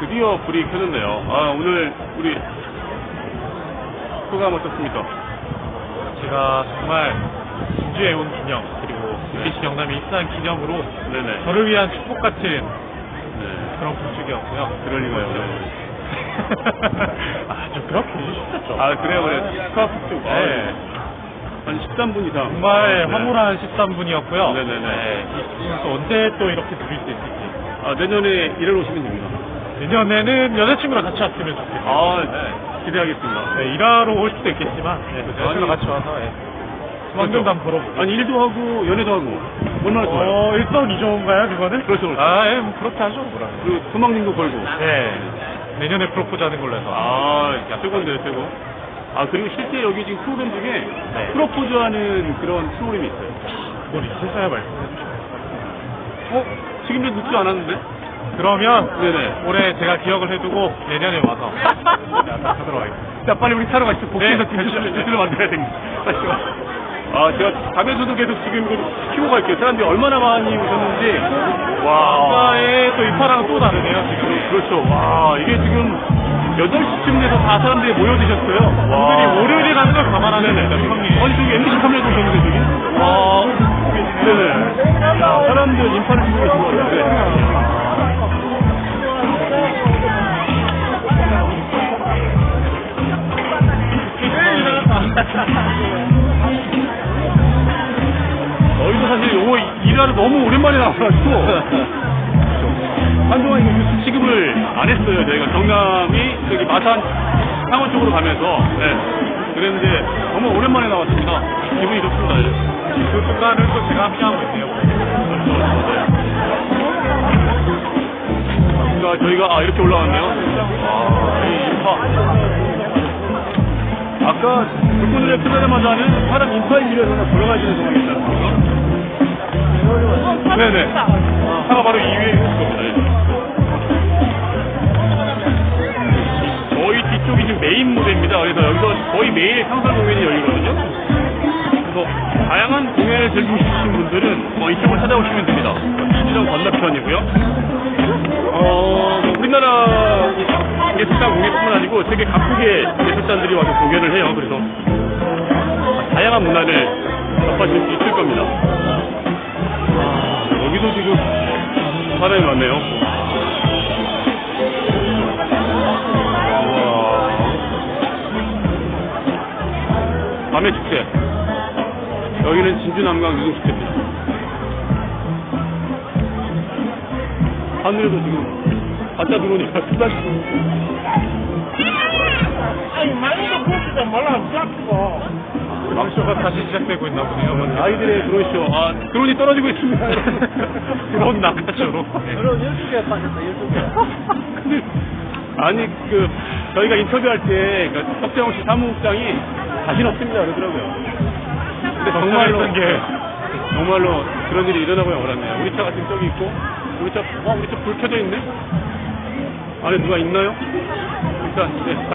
드디어 불이 켜졌네요. 아, 오늘 우리 소감 어떻습니까? 제가 정말 진주에 온 기념 그리고 네. MBC 영남이 입사한 기념으로 네네. 저를 위한 축복 같은 네. 그런 불축이었고요. 그럴 리가요. 아, 좀 그렇게 해주셨죠. 아, 그래요, 그래. 스카프 쪽. 아, 네. 한 13분 이상. 정말 네. 황홀한 13분이었고요. 네네네. 이 부분을 또 언제 또 이렇게 드릴 수 있을지. 아, 내년에 일하러 오시면 됩니다. 내년에는 여자친구랑 같이 왔으면 좋겠어요. 아, 네. 기대하겠습니다. 네, 일하러 올 수도 있겠지만, 네, 여자친구랑 아니, 같이 와서, 예. 수만경도 한번 걸어보고. 그렇죠. 아니, 일도 하고, 연애도 하고. 얼마나 좋아요. 어, 일석이조인가요, 그거는? 그렇죠, 그렇죠. 아, 예, 뭐 그렇게 하죠, 그러면. 그리고 소망님도 걸고. 네. 내년에 프로포즈 하는 걸로 해서. 아, 최고인데요, 최고. 아, 그리고 실제 여기 지금 프로그램 중에 네. 프로포즈 하는 그런 프로그램이 있어요. 그걸 있을까요, 말씀해 주시면. 어? 지금도 늦지 않았는데? 그러면, 네네. 올해 제가 기억을 해두고, 내년에 와서, 하도록 하겠습니다. 자, 빨리 우리 차로 가시죠. 복귀해서 네, 네, 가시죠. 뉴스를 만들어야 됩니다. 아, 제가 답에서도 계속 지금 이거 키고 갈게요. 사람들이 얼마나 많이 오셨는지. 와. 아까의 또 이파랑 또 다르네요, 지금. 그렇죠. 와, 이게 지금 8시쯤 돼서 다 사람들이 모여드셨어요. 오늘이 월요일이라는 걸 감안하는 거죠, 형님. 아니, 저기 MBC 카메라도 오셨는데, 저기? 와. 네네. 야, 사람들 인파를 저희도 사실 요거 일하러 너무 오랜만에 나와가지고 한동안 이거 뉴스 취급을 안 했어요. 저희가 경남이 저기 마산 상원 쪽으로 가면서 네. 그랬는데 정말 오랜만에 나왔습니다. 기분이 좋습니다. 예. 그 순간을 또 제가 함께하고 있네요. 그러니까 저희가 아 이렇게 올라왔네요. 아, 이. 아까 불꽃노래 끝나자마자는 사람 인파에 밀려서 돌아가야 되는 상황이 있지 않습니까? 네네. 차가 바로 2위에 있을 겁니다. 예. 저희 뒤쪽이 지금 메인 무대입니다. 그래서 여기서 거의 매일 상설 공연이 열리거든요. 그래서 다양한 공연을 즐기고 싶으신 분들은 뭐 이쪽을 찾아오시면 됩니다. 시청 건너편이고요. 예술단 공연뿐만 아니고 세계 각국의 예술단들이 와서 공연을 해요. 그래서 다양한 문화를 접하실 수 있을 겁니다. 아, 여기도 지금 사람이 많네요. 밤의 축제. 여기는 진주남강 유흥축제입니다. 하늘에도 지금 가짜 쏟아지 아니 많이도 그렇지도 몰라 잡고 막쇼가 다시 시작되고 있나 보네요. 아이들의 드론쇼. 아, 드론이 떨어지고 있습니다. 드론 낙하쇼로. 네. 그럼 12개 빠졌다 12개 근데, 아니, 그, 저희가 인터뷰할 때, 그, 석재홍 씨 사무국장이 자신 없습니다. 그러더라고요. 근데 정말로, 게. 정말로 그런 일이 일어나고야 말았네요. 우리 차가 지금 저기 있고, 우리 차, 어, 우리 차 불 켜져 있네? 안에 누가 있나요? 일단, 네.